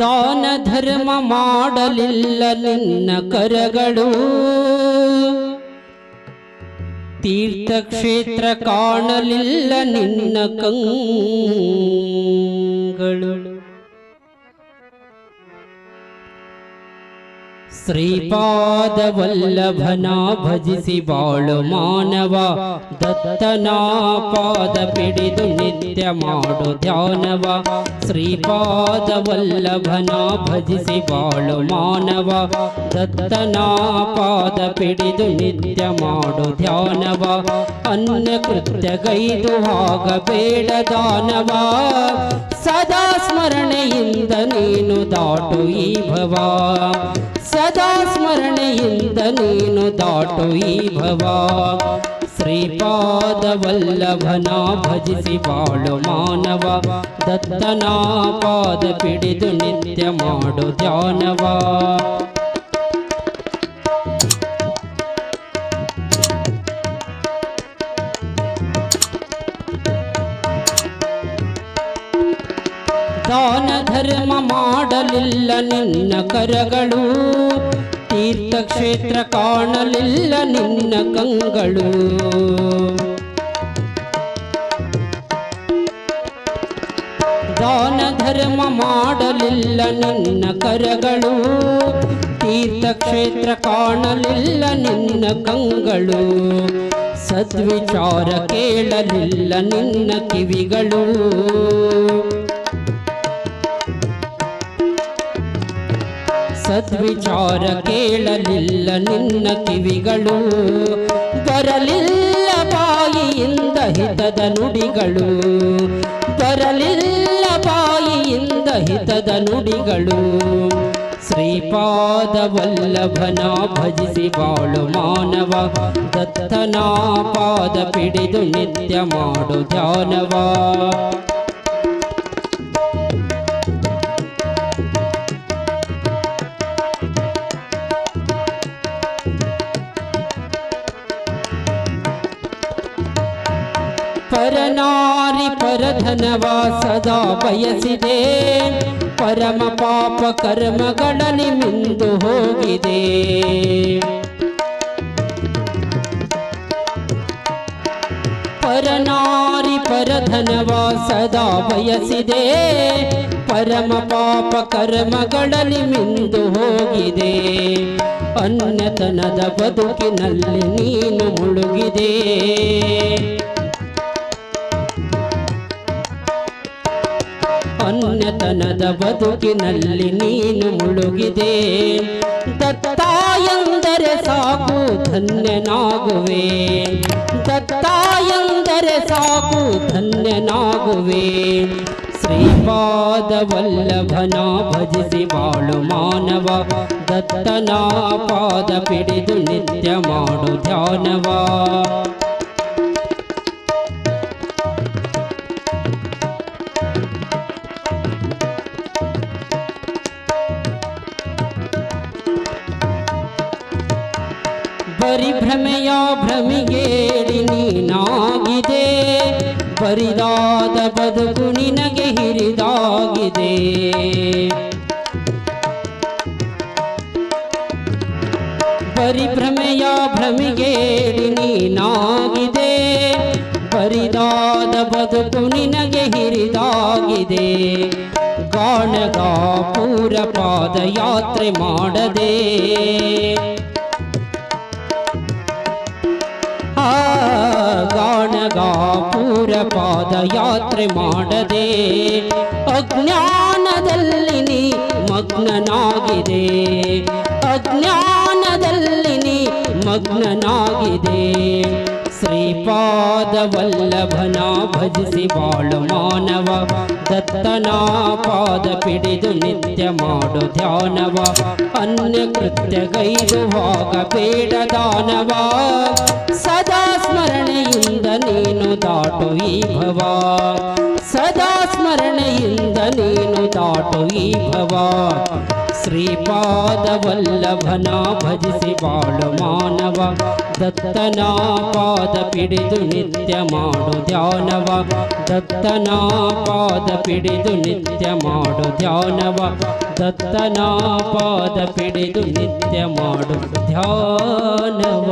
ದಾನ ಧರ್ಮ ಮಾಡಲಿಲ್ಲ ನಿನ್ನ ಕರಗಳು. ತೀರ್ಥಕ್ಷೇತ್ರ ಕಾಣಲಿಲ್ಲ ನಿನ್ನ ಕಂಗಳು ಶ್ರೀಪಾದ ವಲ್ಲಭನ ಭಜಿಸಿ ಬಾಳು ಮಾನವ ದತ್ತನ ಪಾದ ಪಿಡಿದು ನಿತ್ಯ ಮಾಡು ಧ್ಯಾನವ. ಶ್ರೀಪಾದ ವಲ್ಲಭನ ಭಜಿಸಿ ಬಾಳು ಮಾನವ ದತ್ತನ ಪಾದ ಪಿಡಿದು ನಿತ್ಯ ಮಾಡು ಧ್ಯಾನವ. ಅನ್ಯ ಕೃತ್ಯಗೈದು ಆಗಬೇಡ ದಾನವ. ಸದಾ ಸ್ಮರಣೆಯಿಂದ ನೀನು ದಾಟು ಈ ಭವ. ಸದಾ ಸ್ಮರಣೆಯಿಂದ ನೀನು ದಾಟು ಈ ಭವ. ಶ್ರೀಪಾದ ವಲ್ಲಭನ ಭಜಿಸಿ ಬಾಳು ಮಾನವ. ದತ್ತನ ಪಾದ ಪಿಡಿದು ನಿತ್ಯ ಮಾಡು ದಾನ ಧರ್ಮ ಮಾಡಲಿಲ್ಲ ನಿನ್ನ ಕರಗಳು. ತೀರ್ಥಕ್ಷೇತ್ರ ಕಾಣಲಿಲ್ಲ ನಿನ್ನ ಕಂಗಳು. ದಾನ ಧರ್ಮ ಮಾಡಲಿಲ್ಲ ನಿನ್ನ ಕರಗಳು. ತೀರ್ಥಕ್ಷೇತ್ರ ಕಾಣಲಿಲ್ಲ ನಿನ್ನ ಕಂಗಳು. ಸದ್ವಿಚಾರ ಕೇಳಲಿಲ್ಲ ನಿನ್ನ ಕಿವಿಗಳು. ಸದ್ವಿಚಾರ ಕೇಳಲಿಲ್ಲ ನಿನ್ನ ಕಿವಿಗಳು. ಬರಲಿಲ್ಲ ಬಾಯಿಯಿಂದ ಹಿತದ ನುಡಿಗಳು. ಬರಲಿಲ್ಲ ಬಾಯಿಯಿಂದ ಹಿತದ ನುಡಿಗಳು. ಶ್ರೀಪಾದ ವಲ್ಲಭನ ಭಜಿಸಿ ಬಾಳು ಮಾನವ. ದತ್ತನ ಪಾದ ಪಿಡಿದು ನಿತ್ಯ ಮಾಡು ಧ್ಯಾನವ. ಪರನಾರಿ ಪರಧನವ ಸದಾ ಬಯಸಿದೆ. ಪರಮ ಪಾಪ ಕರ್ಮಗಳಲ್ಲಿ ಮಿಂದು ಹೋಗಿದೆ. ಪರನಾರಿ ಪರಧನವ ಸದಾ ಬಯಸಿದೆ. ಪರಮ ಪಾಪ ಕರ್ಮಗಳಲ್ಲಿ ಮಿಂದು ಹೋಗಿದೆ. ಅನ್ಯತನದ ಬದುಕಿನಲ್ಲಿ ನೀನು ಮುಳುಗಿದೆ. ಅನ್ಯತನದ ಬದುಕಿನಲ್ಲಿ ನೀನು ಮುಳುಗಿದೆ. ದತ್ತ ಎಂದರೆ ಸಾಕು, ಧನ್ಯನಾಗುವೆ. ದತ್ತ ಎಂದರೆ ಸಾಕು, ಧನ್ಯನಾಗುವೆ. ಶ್ರೀಪಾದ ವಲ್ಲಭನ ಭಜಿಸಿ ಬಾಳು ಮಾನವ. ದತ್ತನ ಪಾದ ಪಿಡಿದು ನಿತ್ಯ ಮಾಡು ಧ್ಯಾನವ. ಬರಿ ಭ್ರಮೆಯ ಭ್ರಮಿಗೇಡಿ ನೀನಾಗಿದೆ. ಬರಿದಾದ ಬದುಕು ನಿನಗೆ ಹಿರಿದಾಗಿದೆ. ಪರಿಭ್ರಮೆಯ ಭ್ರಮಿಗೇಡಿ ನೀನಾಗಿದೆ. ಬರಿದಾದ ಬದುಕು ನಿನಗೆ ಹಿರಿದಾಗಿದೆ. ಗಾಣಗಾಪುರ ಪಾದಯಾತ್ರೆ ಮಾಡದೆ. ಗಾಣಗಾಪುರ ಪಾದಯಾತ್ರೆ ಮಾಡದೆ, ಅಜ್ಞಾನದಲ್ಲಿ ನೀ ಮಗ್ನನಾಗಿದೆ. ಅಜ್ಞಾನದಲ್ಲಿ ನೀ ಮಗ್ನನಾಗಿದೆ. ಶ್ರೀಪಾದ ವಲ್ಲಭನ ಭಜಿಸಿ ಬಾಳು ಮಾನವ ದತ್ತನ ಪಾದ ಪಿಡಿದು ನಿತ್ಯ ಮಾಡು ಧ್ಯಾನವ. ಅನ್ಯ ಕೃತ್ಯ ಬೇಡ ದಾನವ ಸದಾ ಸ್ಮರಣೆಯಿಂದ ನೀನು ಈ ಭವ. ಸದಾ ಸ್ಮರಣೆಯಿಂದ ನೀನು ಈ ಭವ. ಶ್ರೀಪಾದವಲ್ಲಭನ ಭಜಿಸಿ ಬಾಳು ಮಾನವ. ದತ್ತನ ಪಾದ ಪಿಡಿದು ನಿತ್ಯ ಮಾಡು ಧ್ಯಾನವ. ದತ್ತನ ಪಾದ ಪಿಡಿದು ನಿತ್ಯ ಮಾಡು ಧ್ಯಾನವ. ದತ್ತನ ಪಾದ ಪಿಡಿದು ನಿತ್ಯ ಮಾಡು ಧ್ಯಾನವ.